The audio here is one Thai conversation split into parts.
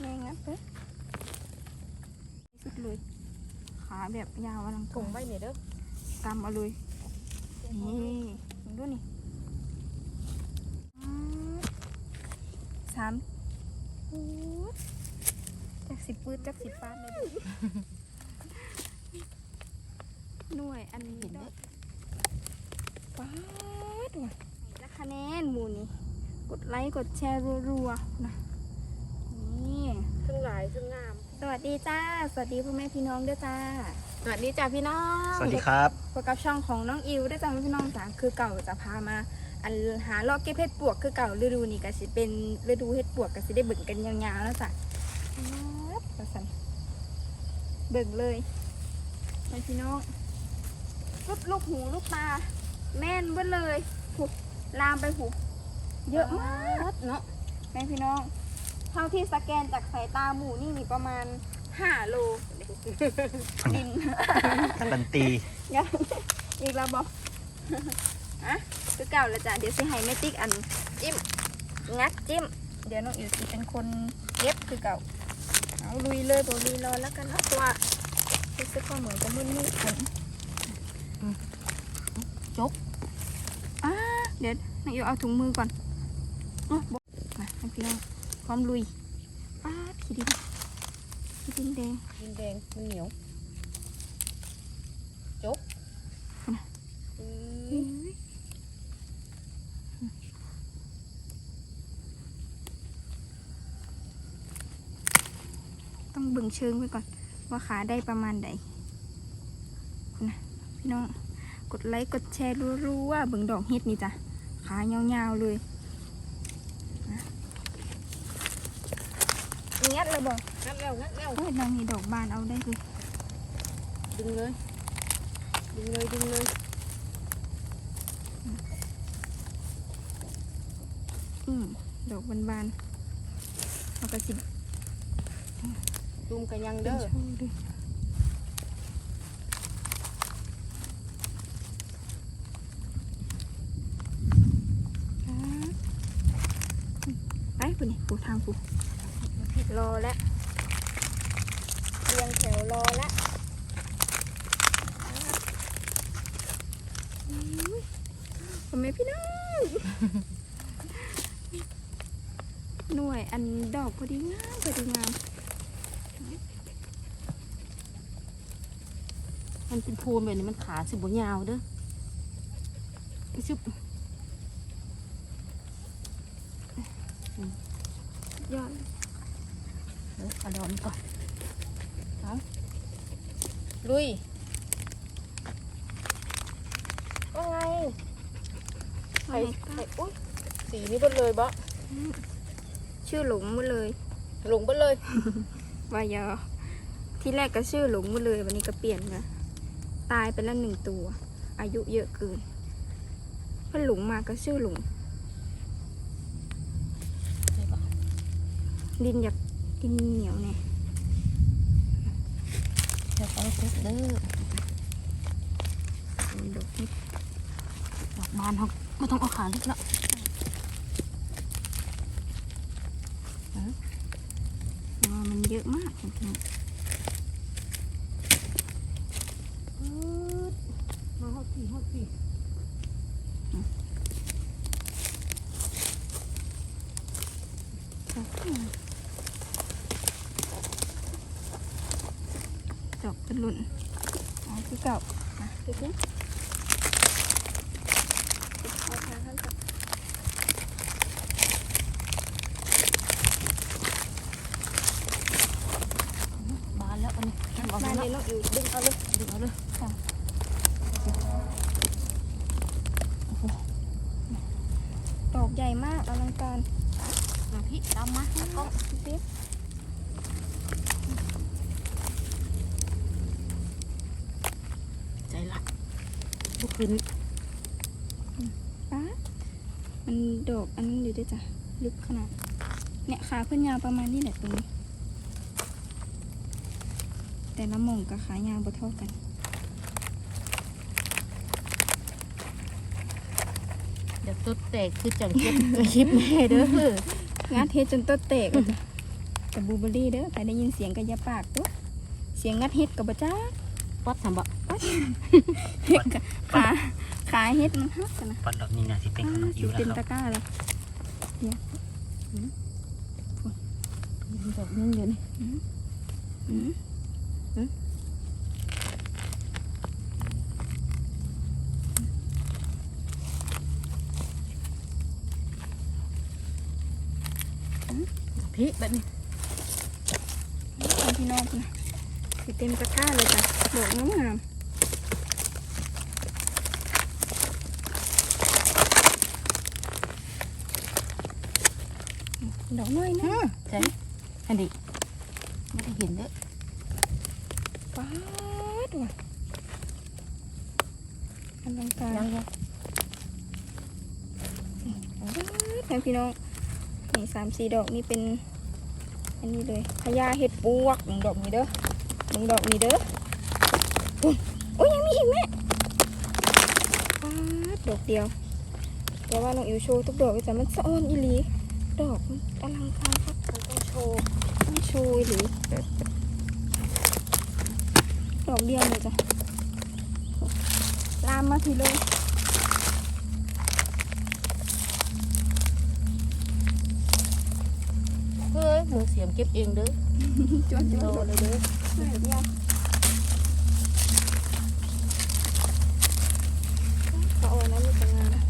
แม่งัดเลยสุดเลยขาแบบยาวอลังถุงไว้เนี่ยเด้อกำเอาเลยนี่ดูนี่อืมสามอู้ดจักสิปืดจักสิปาดเลยเด้อหน่วยอันนี้ดอกปาดว่ะและคะแนนหมูนี่กดไลค์กดแชร์รัวๆนะนี่ ทั้งหลายทั้งงาม สวัสดีจ้า สวัสดีพ่อแม่พี่น้องด้วยจ้า สวัสดีจ้าพี่น้องสวัสดีครับ พบกับช่องของน้องอิวด้วยจ้าพี่น้องจ้าคือเก่าจะพามา อันหาลอกเก็บเห็ดปวกคือเก่าฤดูนี้ก็สิเป็นฤดูเห็ดปวกก็สิได้เบิ่งกันยาวๆแล้วจ้ะครับว่าซั่นเบิ่งเลยไปพี่น้องลูกลูกหูลูกตา แม่นเบิดเลยผูลามไปผูเยอะมากเนาะแม่พี่น้อง เท่าที่สแกนจากสายตาหมูนี่มีประมาณ5โลดินการันตียังอีกแล้วบอกอะคือเก่าแล้วจ้ะเดี๋ยวสิให้แม่ติ๊กอันจิ้มงัดจิ้ม เดี๋ยวน้องอิ๋วสิเป็นคนเย็บคือเก่าเอาลุยเลยบอกลุยรอแล้วกันเนาะเพราะว่ารู้สึกว่าเหมือนจะมึนมืดผมจกอ่าเดี๋ยวน้องอิ๋วเอาถุงมือก่อนอ๋อบอกมาให้พี่น้องพ ร้อมลุยป้าดขี้ดินขี้ดินแดงดินแดงมันเหนียวจกน่ะอืเฮ้มยต้องเบิ่งเชิงไว้ก่อน ว่าขาได้ประมาณใดคุณนะพี่น้อง กดไลค์ กดแชร์รัวๆเบิ่งดอกเฮ็ดนี่จ้ะ ขายาวๆเลยนะ งัดเลยบอกงัดแล้วงัดแล้วโอ้ยนางมีดอกบานเอาได้เลยดึงเลยดึงเลยดึงเลยอืมดอกบานๆเอากระสิบดุมกันยังเด้เด้ออด้วยไปปุ่นนี่ปูทางปู รอแล้วเรียงแถวรอแล้วผมไม่พี่น้องหน่วยอันดอกพอดีงามพอดีงามมันเป็นพูนแบบนี้มันขาสิบ่ยาวเด้อไปชุบยอด เออเอาดอกนี้ก่อนเอาลุยว่าไงไข่ไข่อุ้ยสีนี้เบดเลยบ่ชื่อหลงหมดเลยหลงเบดเลยวายอที่แรกก็ชื่อหลงหมดเลย วันนี้ก็เปลี่ยนนะตายไปแล้วหนึ่งตัว อายุเยอะเกินเพื่อนหลงมาก็ชื่อหลงดินอยาก ดินเหนียวเนี่ยเดี๋ยวเอาไปเด้อดินดอกเห็ดดอกบานเขาไม่ต้องเอาขาเล็กละว่ามันเยอะมากจริงมาหอดสี่หอดสี่ดอกดอก เป็นหลุ่นเอาที่เก่าอะดูสิเอาทางข้างก่อน บานแล้วอันนี้เอา มา ไป เล แล้ ยว น้องอิ๋วดึงเอาเลย ดึงเอาเลย ดอกใหญ่มากอลังการ มาพี่ตามมาแล้วก็ ดูสิ ใจรัก ลุกขึ้นป้ามันดอกอันนั้นอยู่ด้วยจ้ะ ลึกขนาด เนี่ยขาเพื่อนยาวประมาณนี้แหละตรงนี้ แต่ละหม่องกับขายาวบ่เท่ากันเดี๋ยวตุ๊ดแตกคือจังเก็บคลิปแม่เด้องานเทจนต้นเตกอะจ้ะกับบลูเบอร์รี่เด้อใครได้ยินเสียงก็อย่าปากตัวเสียงงัดเฮ็ดกับบ่จ้าปัดทำบะ ขาขาเฮ็ดมันฮักกันนะปัดดอกนี้นะสิเป็นขนมสิอิ๋วแล้เป็วนคตะรับกร้าเลยดอกนึงเดี๋ยวนี้อืม Ừ. พี่แบบนี้เอาพี่น้องนะสิเต็มตะกร้าเลยจ้ะดอกงามๆ ดอกน้อยนะใช่อันนี้ไม่ได้เห็นเด้อป๊าดว่ะอลังการยังยังแม่พี่น้องนี่สามสี่ดอกนี่เป็น อันนี้เลยพญาเห็ดปวกหนึ่งดอกนี้เด้อหนึ่งดอกนี้เด้ออุ๊ยโอ้ยยังมีอีกแม่ป๊าดดอกเดียวแต่ว่าน้องอิวโชว์ทุกดอกเลยจ้ะมันสะอ้อนอีหลี ดอกมันอลังการครับมันต้องโชว์ต้องโชว์อีหลีดอกเดียวเลยจ้ะลามมาทีเลยเฮ้ยหมูเสียมเก็บเองเด้อจวนจโตวนเลยเด้อ เดียวก็โอ้นะมีแต่งานนะ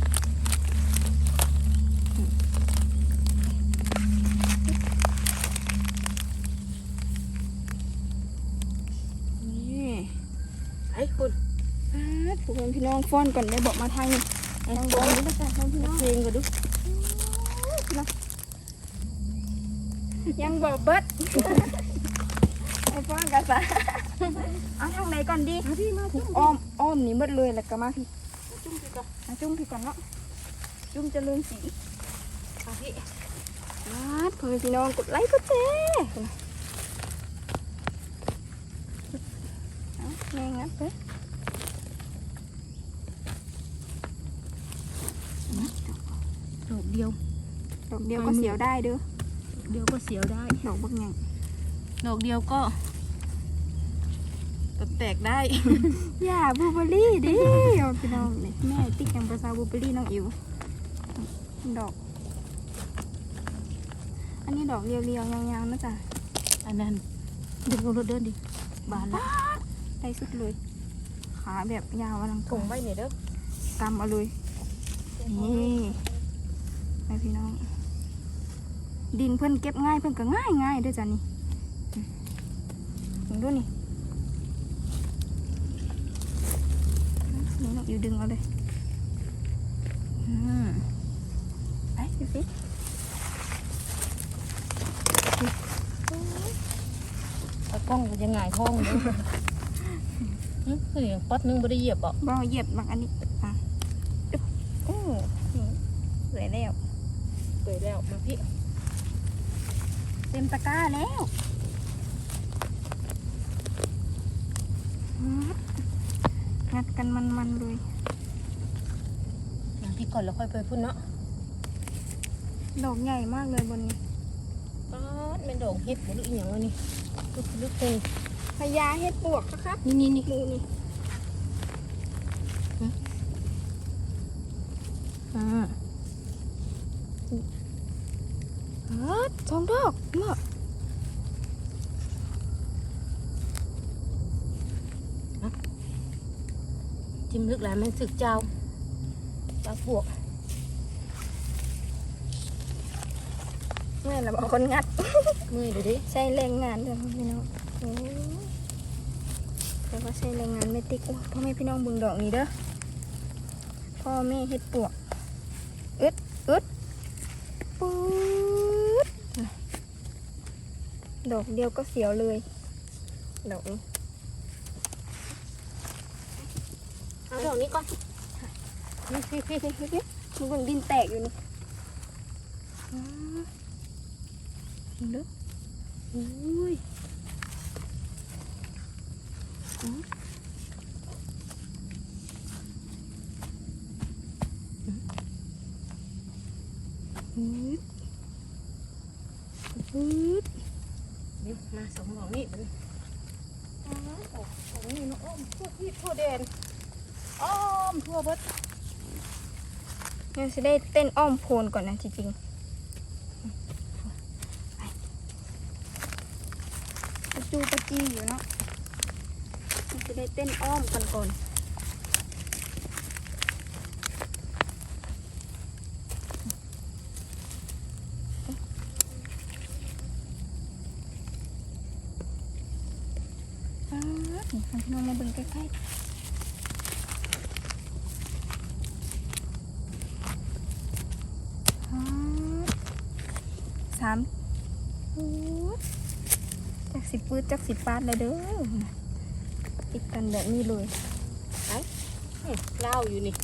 นี่ ไอ้คุณ ป๊าดผู้คนพี่น้องฟ้อนก่อนได้บอกมาทางนี้ทางบนนี้นะจ๊ะทางพี่น้องเพลงก็ดูยังบอกเบิดไอ้ฟ้อนกันซะเอาทางไหนก่อนดีมาพี่มาจุ่มอ้อมอ้อมนี่เบิดเลยแล้วก็มาพี่จุ่มพี่ก่อนมาจุ้มพี่ก่อนเนาะจุ้มเจริญสีมาพี่พ่อแม่พี่น้องกดไลค์กดแชร์เอาแม่งัดไป ดอกเดียว ดอกเดียวก็เสียวได้เด้อเดียวก็เสียวได้ ดอกบักไงดอกเดียวก็แตกได้ อย่าบลูเบอร์รี่ดิเอาพี่น้องนี่แม่ติ๊กยังภาษาบลูเบอร์รี่น้องอิ๋วดอก อันนี้ดอกเรียวๆยาวๆนะจ๊ะอันนั้นดึงลงรถเดินดิบานละได้สุดเลย ขาแบบยาวอลังผกางไว้เนี่ยเด้อกำเอาเลยนี่ แม่พี่น้อง ดินเพิ่นเก็บง่ายเพิ่นก็ง่ายง่ายเด้วยจ้ะนี่ถึงด้วยนี่นี่น้องอิวดึงเอาเลยอืมไปสิสิตะกล้องก็ยังไงายท้องเด้อหึคืออย่างปัดนึงบ่ได้เหยียบบ่บ่เหยียบบักอันนี้อะอึ๊บโอ้นี่สวยแล้ว เปิดแล้วมา พี่ เต็มตะกร้าแล้วงัดกันมันๆเลยมาพี่ก่อนแล้วค่อยไปพุ่นเนาะดอกใหญ่มากเลยบนนี้ป๊าดเป็นดอกเห็ดบ่หรืออีหยังวะนี่ลึกลึกเลยพญาเห็ดปวกครับ นี่นี่นี่ดูนี่อ่า ฮั ดสองดอกเนาะจิ้มลึกแล้วมันสึกเจ้าเจ้าพวกแม่เราบอกคนงัด มือดูดิ ใช้แรงงานเด้อพี่น้องโอ้ยแต่ว่าใช้แรงงานไม่ติ๊กโอ้พ่อแม่พี่น้องเบึงดอกนี้เด้อ พ่อแม่เห็ดปวกอึดอึดปื๊ดน่ะ ดอกเดียวก็เสียวเลย ดอกนี้เอาดอกนี้ก่อนนี่พี่พี่เฮ้ยเฮ้ยเฮ้ยมันเบิ่งดินแตกอยู่นี่อ้าเห็นเด้ออุ้ยปื๊ดปื๊ด นี่มาสองหมองนี่มันอ๋อออกสองนี่เนาะอ้อม ทั่วที่ทั่วเดนอ้อมทั่วเบิดยังจะได้เต้นอ้อมโพนก่อนนะจริงๆประจูประจีอยู่เนาะจะได้เต้นอ้อมกันก่อนป๊าดนี่พี่น้องมาเบิ่งใกล้ๆอ๋อสามอู้จักสิปืดจักสิปาดเลยเด้อติดกันแบบนี้เลยอื้อเล่าอยู่นี่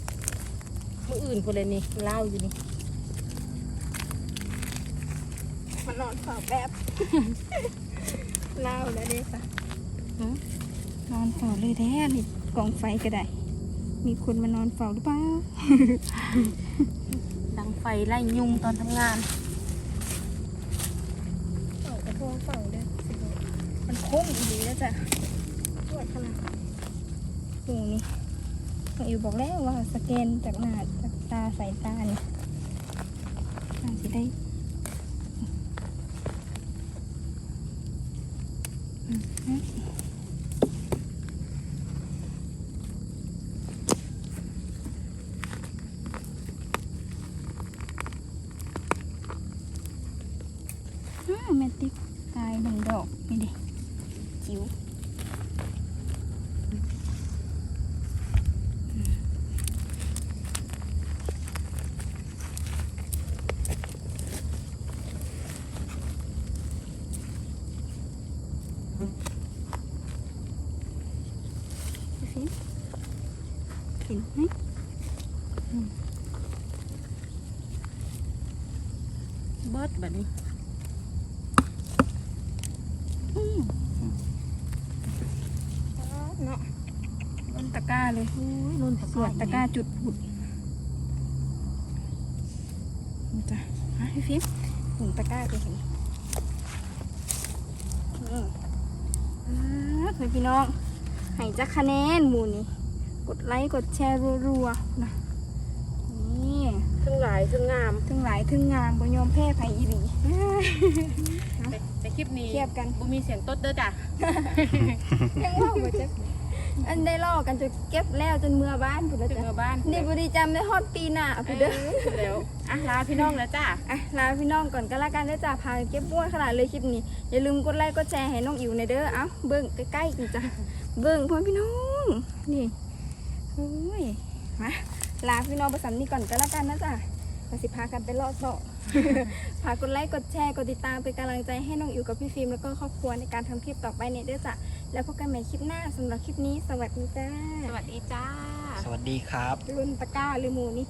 มืออื่นคนเลยนี่เล่าอยู่นี่มานอนเฝ้าแบบเล่าแล้วเด้ค่ะ นอนเฝ้าเลยแท้นี่กองไฟก็ได้ มีคนมานอนเฝ้าหรือเปล่า ดังไฟไล่ยุงตอนทำงานเฝ้ากระโปงเฝ้าเด้อสิโดดมันคมอีหลีแล้วจ้ะปวดขนาดตรงนี้น้องอิวบอกแล้วว่าสแกนจากหน้าจากตาสายตาเนี่ยน่าจะได้อืมอืมอืมแม ติกตายหนึ่งดอกนี่ดิจิ๋วเห็นไหมเบิดแบบนี้ เนาะล้นตะกร้าเลยอุ้ยนุ่นสวดตะกร้าจุดผุดนี่จ้ะมาให้ฟิปหนึ่งตะกร้าไปเห็นอืมอ่าเพื่อนพี่น้องให้จักคะแนนหมูนี่ กดไลค์กดแชร์รัวๆนะนี่ทั้งหลายทั้งงามถึงหลายถึงงามบ่ยอมแพ้ไผอีหลี แต่แต่คลิปนี้เทียบกัน บ่มีเสียงตดเด้อจ้ะ ยังว่าบ่จักอันได้ลอกกันจนเก็บแล้วจนเมื่อบ้านพุ่นแล้วถึงจ้ะเมื่อบ้านนี่บ่ได้จำได้ฮอดปีหน้าเอพุ่นอเด้อเดี๋ยวอะลาพี่น้องแล้วจ้ะอะลาพี่น้องก่อนก็แล้วกันเด้อจ้าพาเก็บบ้วนขนาดเลยคลิปนี้ อย่าลืมกดไลค์กดแชร์ให้น้องอิ๋วในอยเด้อเอ้าเบิ่งใกล้ๆกันจ้ะเบิ่งพ่อพี่น้อง นี่โอ้ยมาลาพี่น้องไปสำนี้ก่อนก็แล้วกันนะจ้ะก็สิพากันไปรอดต่อ ฝากกดไลค์กดแชร์กดติดตามเป็นกำลังใจให้น้องอิ๋วกับพี่ฟิล์มแล้วก็ครอบครัวในการทำคลิปต่อไปเนี่ยเด้อจ้ะแล้วพบกันใหม่คลิปหน้าสำหรับคลิปนี้ สวัสดีจ้าสวัสดีจ้า สวัสดีครับ รุ่นตะกร้าหรือหมูนี่